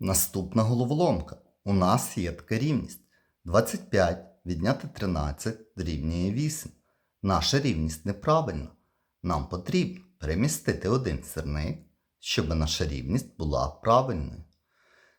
Наступна головоломка. У нас є така рівність. 25 відняти 13 дорівнює 8. Наша рівність неправильна. Нам потрібно перемістити один сірник, щоб наша рівність була правильною.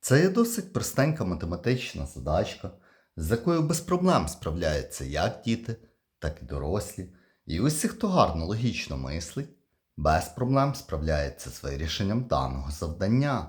Це є досить простенька математична задачка, з якою без проблем справляються як діти, так і дорослі. І усі, хто гарно логічно мислить, без проблем справляється з вирішенням даного завдання.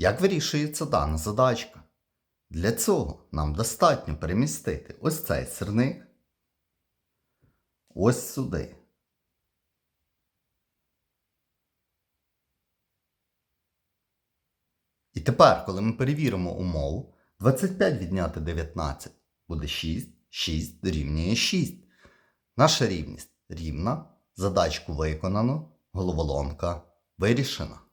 Як вирішується дана задачка? Для цього нам достатньо перемістити ось цей сирник ось сюди. І тепер, коли ми перевіримо умову, 25 відняти 19 буде 6, 6 дорівнює 6. Наша рівність рівна, задачку виконано, головоломка вирішена.